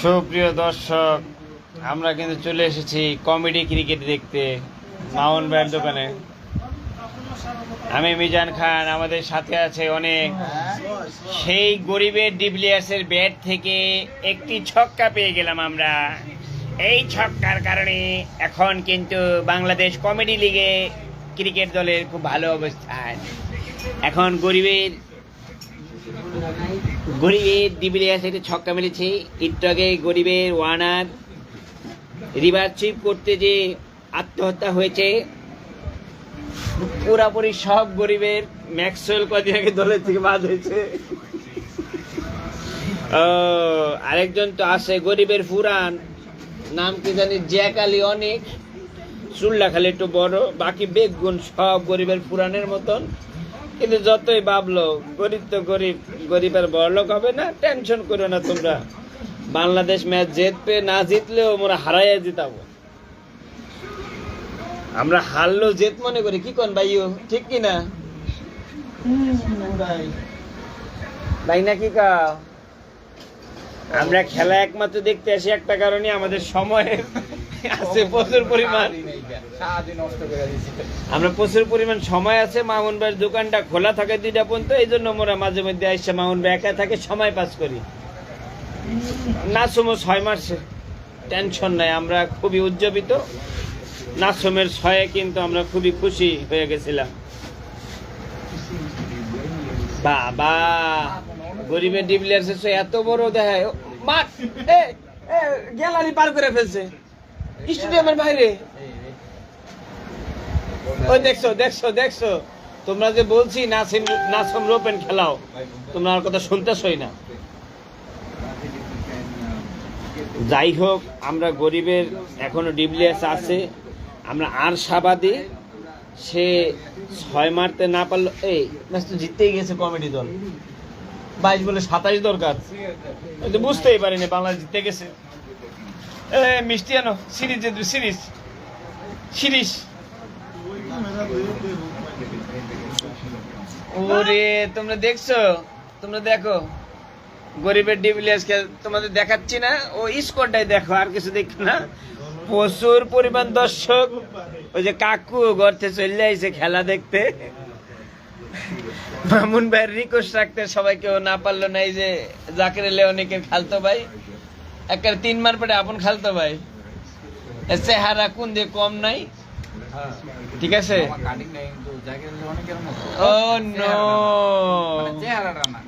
সুপ্রিয় দর্শক, আমরা কিন্তু চলে এসেছি কমেডি ক্রিকেট দেখতে মাউন্ট ব্যাট দোকানে। আমি মিজান খান, আমাদের সাথে আছে অনেক। সেই গরিবের ডিপ্লিয়ার্সের ব্যাট থেকে একটি ছক্কা পেয়ে গেলাম আমরা। এই ছক্কার কারণে এখন কিন্তু বাংলাদেশ কমেডি লিগে ক্রিকেট দলের খুব ভালো অবস্থান। এখন গরিবের গরিবের ডিবিলিয়ার্স একটা ছক্কা মেরেছে। গরিবের ওয়ানার। রিভার সুইপ করতে যে আত্মহত্যা হয়েছে, পুরাপুরি সব গরিবের ম্যাক্সওয়েল কদিন আগে দলের থেকে বাদ হয়েছে। আরেকজন তো আছে, গরিবের ফুরান। নাম কি জানি, জ্যাক আলী অনেক। চুল্লা খালি একটু বড়, বাকি বেগুন সব গরিবের পুরাণের মতন। কিন্তু যতই ভাবলো, গরিব তো গরিব, গরিবের বড়লোক হবে না টেনশন করো না তোমরা। বাংলাদেশ ম্যাচ জিতবে, না জিতলেও আমরা হারাইয়া জিতাবো। আমরা হারলেও জেত মনে করি, কি কোন ভাইও ঠিক কি না? ভাই না কি কা আমরা খেলা একমাত্র দেখতে আসি একটা কারণে, আমাদের সময়ের আছে, প্রচুর পরিমাণ। আমরা প্রচুর পরিমাণ সময় আছে, মামুন ভাইয়ের দোকানটা খোলা থাকে দুইটা পর্যন্ত, এই জন্য আমরা মাঝে মধ্যে আসছে মামুন ভাই একা থাকে, সময় পাস করি। নাচমো ছয় মাসে টেনশন নাই, আমরা খুবই উজ্জীবিত। নাচমের ছয়ে কিন্তু আমরা খুবই খুশি হয়ে গেছিলাম। বাবা, গরিবের ডিপ্লেয়ার্স এত বড় দেখায় গ্যালারি পার করে ফেলছে। স্টেডিয়ামের বাইরে। ওই দেখছ দেখছ দেখছ। তোমরা যে বলছি, নাসিম, নাসম রোপেন খেলাও, তোমরা আর কথা শুনতেছই না। যাই হোক, আমরা গরিবের এখনও ডিপ্লিয়ার্স আছে। আমরা আর সাবাদি সে ছয় মারতে না পারল, এই ম্যাচ তো জিততেই গেছে কমেডি দল। বাইশ বলে সাতাইশ দরকার। বুঝতেই পারিনি, বাংলাদেশ জিতে গেছে। মিষ্টি আনো, সিরিজ জিতবে সিরিজ। সিরিজ। ওরে, তোমরা দেখছ? তোমরা দেখো। গরিবের ডিভিলিয়ার্স তোমাদের দেখাচ্ছি না। ও স্কোরটাই দেখো, আর কিছু দেখো না। প্রচুর পরিমাণ দর্শক। ওই যে কাকু গর্তে চলে আইছে খেলা দেখতে। মামুন ভাইয়ের রিকোয়েস্ট রাখতে সবাই কেউ না পারল না, এই যে জাকির লেওনিকের খালতো ভাই। একের তিন মার পেটে আপন খালতো ভাই। চেহারা কোন দিয়ে কম নাই। ঠিক আছে? Oh no. চেহারাটা না।